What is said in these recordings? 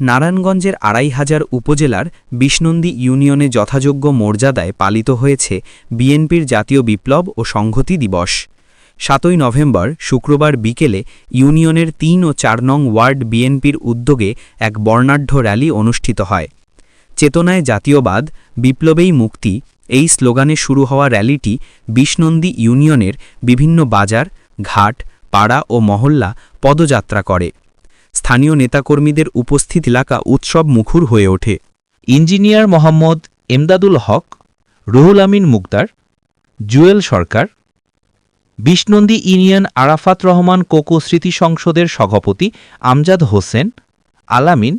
নারায়ণগঞ্জের আড়াই হাজার উপজেলার বিষ্ণন্দী ইউনিয়নে যথাযোগ্য মর্যাদায় পালিত হয়েছে বিএনপির জাতীয় বিপ্লব ও সংহতি দিবস। সাতই নভেম্বর, শুক্রবার বিকেলে ইউনিয়নের তিন ও চার নং ওয়ার্ড বিএনপির উদ্যোগে এক বর্ণাঢ্য র্যালি অনুষ্ঠিত হয়। চেতনায় জাতীয়বাদ, বিপ্লবেই মুক্তি, এই স্লোগানে শুরু হওয়া র্যালিটি বিষ্ণন্দী ইউনিয়নের বিভিন্ন বাজার, ঘাট, পাড়া ও মহল্লা পদযাত্রা করে। স্থানীয় নেতাকর্মীদের উপস্থিত এলাকা উৎসব মুখর হয়ে ওঠে। ইঞ্জিনিয়ার মোহাম্মদ এমদাদুল হক, রুহুল আমিন মুক্তার, জুয়েল সরকার, বিষ্ণন্দী ইউনিয়ন আরাফাত রহমান কোকো স্মৃতি সংসদের সভাপতি আমজাদ হোসেন, আলামিন,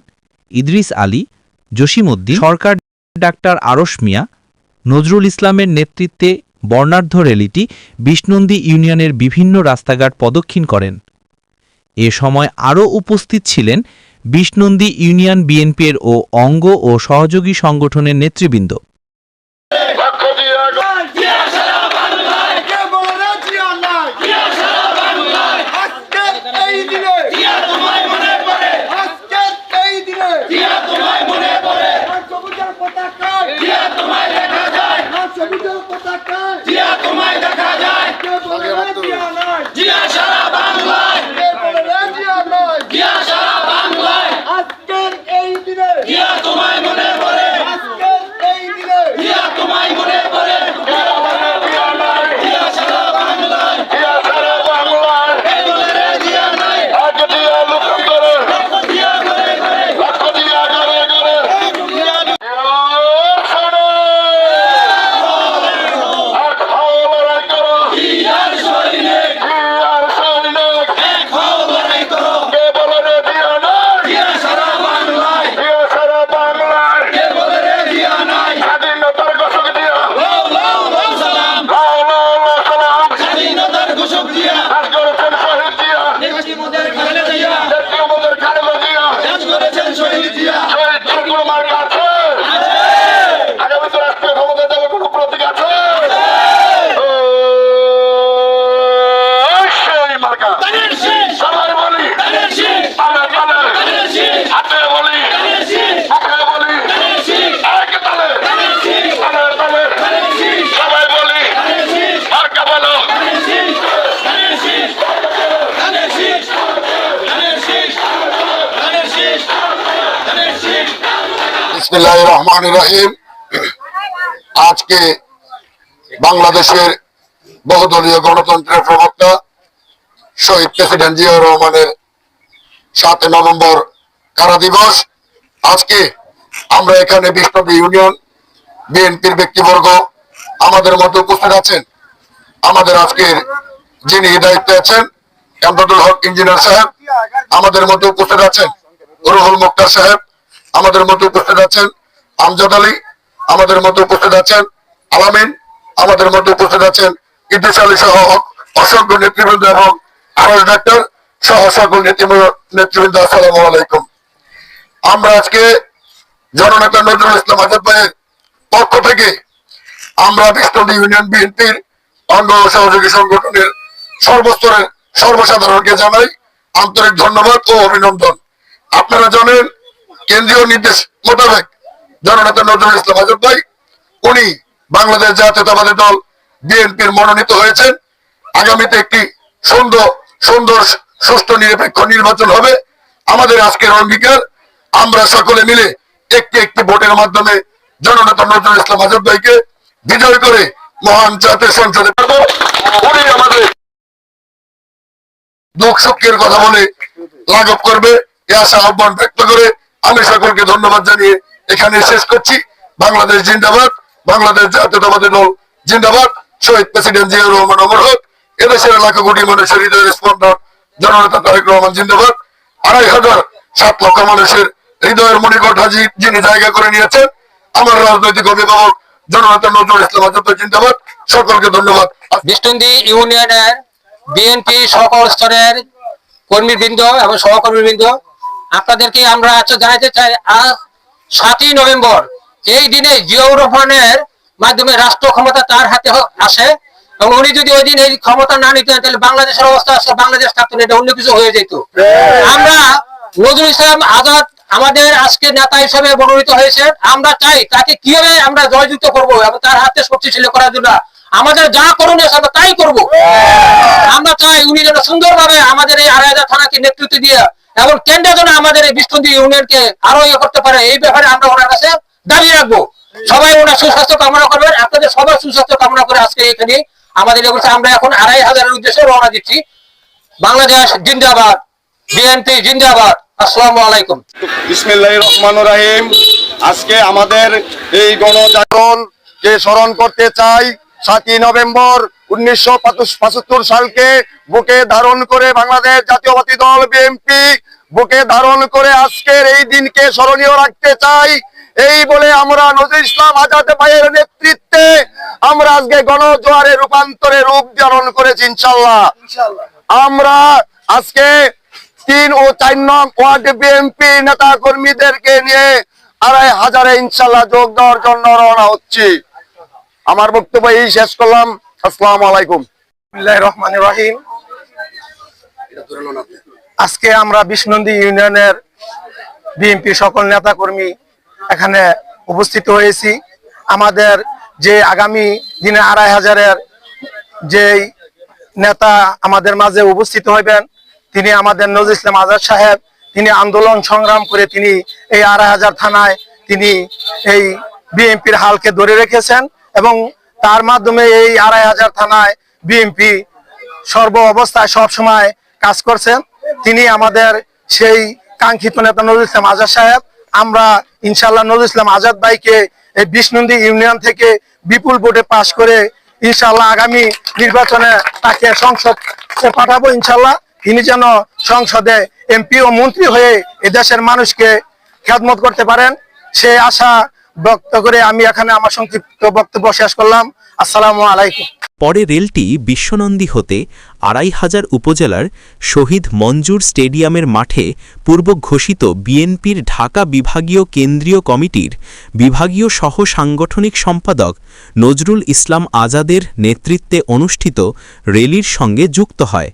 ইদ্রিস আলী, জসিমউদ্দিন, সরকার ডাক্তার আরশ মিয়া, নজরুল ইসলামের নেতৃত্বে বর্ণাঢ্য র্যালিটি বিষ্ণন্দী ইউনিয়নের বিভিন্ন রাস্তাঘাট প্রদক্ষিণ করেন। এ সময় আরও উপস্থিত ছিলেন বিষ্ণন্দী ইউনিয়ন বিএনপির ও অঙ্গ ও সহযোগী সংগঠনের নেতৃবৃন্দ দিয়ে কে বলে রে জিয়া নাই আজকে এই দিনে আজকে এই দিনে লাল সবুজের পতাকায় লাল সবুজের পতাকায় কে বলে রে জিয়া নাই কে বলে রে জিয়া নাই আজকে এই দিনে আজকে এই দিনে জিয়া রহমান রহিম। আজকে বাংলাদেশের বহুদলীয় গণতন্ত্রের প্রবক্তা শহীদ প্রেসিডেন্ট জিয়াউর রহমানের সাতই নভেম্বর কারা দিবস? আজকে আমরা এখানে বিষ্ণবী ইউনিয়ন, বিএনপির ব্যক্তিবর্গ আমাদের মধ্যে উপস্থিত আছেন। আমাদের আজকের যিনি দায়িত্বে আছেন, এমদাদুল হক ইঞ্জিনিয়ার সাহেব, আমাদের মধ্যে উপস্থিত আছেন, রুহুল মুক্তার সাহেব আমাদের মধ্যে উপস্থিত আছেন আমজাদ আলী, আমাদের মতো উপস্থিত আছেন আলামিন, আমাদের মতো উপস্থিত আছেন ইদ্রিস আলী সহ অসংখ্য নেতৃবৃন্দ এবং আরস ডাক্তার সহ সকল নেতৃবৃন্দ, আসসালামু আলাইকুম। আমরা আজকে জননেতা নজরুল ইসলাম আজাদ ভাইয়ের পক্ষ থেকে আমরা বিষ্ণু ইউনিয়ন বিএনপির অঙ্গ সহযোগী সংগঠনের সর্বস্তরের সর্বসাধারণকে জানাই আন্তরিক ধন্যবাদ ও অভিনন্দন। আপনারা জানেন কেন্দ্রীয় নির্দেশ মোতাবেক জননেতা নজরুল ইসলাম আজাদ ভাই, উনি বাংলাদেশ জাতীয়তাবাদী দল বিএনপির মনোনীত হয়েছেন। আগামীতে একটি সুন্দর সুন্দর, সুষ্ঠু, নিরপেক্ষ নির্বাচন হবে। আমাদের আজকের অঙ্গীকার, আমরা সকলে মিলে একটি একটি ভোটের মাধ্যমে জননেতা নজরুল ইসলাম আজাদ ভাইকে বিজয় করে মহান জাতীয় সংসদে পাঠাবো। উনি আমাদের দুঃখ সুখের কথা বলে লাঘব করবে। এ আশা আহ্বান ব্যক্ত করে আমি সকলকে ধন্যবাদ জানিয়ে এখানে শেষ করছি। বাংলাদেশ জিন্দাবাদ। বাংলাদেশ জাতীয়তাবাদী দল জিন্দাবাদ। শহীদ প্রেসিডেন্ট জিয়া রহমান অমর হোক। এদেশের লাখো কোটি মানুষের হৃদয়ের স্পন্দন। জননেতা তারেক রহমান জিন্দাবাদ। আড়াই হাজার সাত লক্ষ মানুষের হৃদয়ের মণিকট হাজি যিনি জায়গা করে নিয়েছেন। আমার রাজনৈতিক অভিভাবক জননেতা নজরুল ইসলাম আজাদ জিন্দাবাদ। সকলকে ধন্যবাদ। বিষ্ণুন্দী ইউনিয়নের বিএনপি সকল স্তরের কর্মীবৃন্দ এবং সহকর্মীবৃন্দ আপনাদেরকে আমরা আজকে জানাতে চাই, আজ সাতই নভেম্বর এই দিনে জিয়াউর মাধ্যমে রাষ্ট্র ক্ষমতা তার হাতে আসে, এবং উনি যদি ওই দিন এই ক্ষমতা না নিতেন, তাহলে বাংলাদেশের অবস্থা আজকে বাংলাদেশ থাকতো এটা অন্য কিছু হয়ে যেত। আমরা নজরুল ইসলাম আজাদ আমাদের আজকে নেতা হিসেবে মনোনীত হয়েছে আমরা চাই তাকে কীভাবে আমরা জয়যুক্ত করব এবং তার হাতে শক্তিশালী করার জন্য। আমাদের যা করণীয় আমরা তাই করব। আমরা চাই উনি যেন সুন্দরভাবে আমাদের এই আড়াই হাজার থানাকে নেতৃত্ব দিয়ে এবং কেন্দ্র যেন আমাদের এই বিষ্ণুন্দী ইউনিয়নকে আরও ইয়ে করতে পারে, এই ব্যাপারে আমরা ওনার কাছে দাবি রাখব। সবাই ওনার সুস্বাস্থ্য কামনা করবেন, আপনাদের সবার সুস্বাস্থ্য কামনা করে আজকে এখানে আমাদের আমরা এখন আড়াই হাজারের উদ্দেশ্যে রওনা দিচ্ছি। বাংলাদেশ জিন্দাবাদ, বিএনপি জিন্দাবাদ, আসসালামু আলাইকুম। বিসমিল্লাহ রহমান রাহিম। আজকে আমাদের এই গণজাগরণ কে স্মরণ করতে চাই, সাতই নভেম্বর উনিশশো পঁচাত্তর সালকে বুকে ধারণ করে বাংলাদেশ জাতীয়বাদী দল বিএনপি বুকে ধারণ করে আজকের এই দিনকে স্মরণীয় রাখতে চাই। এই বলে আমরা নজরুল ইসলাম আজাদ ভাইয়ের নেতৃত্বে আমরা আজকে গণজোয়ারে রূপান্তরে রূপ ধারণ করেছি ইনশাল্লাহ আমরা আজকে তিন ও চার নং ওয়ার্ড বিএনপি নেতা কর্মীদেরকে নিয়ে আড়াই হাজারে ইনশাল্লাহ যোগ দেওয়ার জন্য রওনা হচ্ছি। আমার বক্তব্য এই শেষ করলাম। আজকে আমরা বিষ্ণন্দী ইউনিয়নের বিএনপি সকল নেতা কর্মী এখানে উপস্থিত হয়েছি। আমাদের যে আগামী দিনে আড়াই হাজারের যে নেতা আমাদের মাঝে উপস্থিত হইবেন, তিনি আমাদের নজরুল ইসলাম আজাদ সাহেব, তিনি আন্দোলন সংগ্রাম করে তিনি এই আড়াই হাজার থানায় তিনি এই বিএনপির হালকে ধরে রেখেছেন এবং তার মাধ্যমে এই আড়াই হাজার থানায় বিএনপি সর্ব অবস্থায় সব সময় কাজ করছেন। তিনি আমাদের সেই কাঙ্ক্ষিত নেতা নজরুল ইসলাম আজাদ সাহেব। আমরা ইনশাল্লাহ নজরুল ইসলাম আজাদ ভাইকে এই বিষ্ণুন্দী ইউনিয়ন থেকে বিপুল ভোটে পাশ করে ইনশাল্লাহ আগামী নির্বাচনে তাকে সংসদ পাঠাবো ইনশাল্লাহ তিনি যেন সংসদে এমপি ও মন্ত্রী হয়ে এদেশের মানুষকে খেদমত করতে পারেন। সে আশা ব্যক্ত করে আমি এখানে আমার সংক্ষিপ্ত বক্তব্য শেষ করলাম। আসসালামু আলাইকুম। পরে রেলটি বিশ্বনন্দী হতে আড়াই হাজার উপজেলার শহীদ মঞ্জুর স্টেডিয়ামের মাঠে পূর্ব ঘোষিত বিএনপির ঢাকা বিভাগীয় কেন্দ্রীয় কমিটির বিভাগীয় সহ সাংগঠনিক সম্পাদক নজরুল ইসলাম আজাদের নেতৃত্বে অনুষ্ঠিত রেলির সঙ্গে যুক্ত হয়।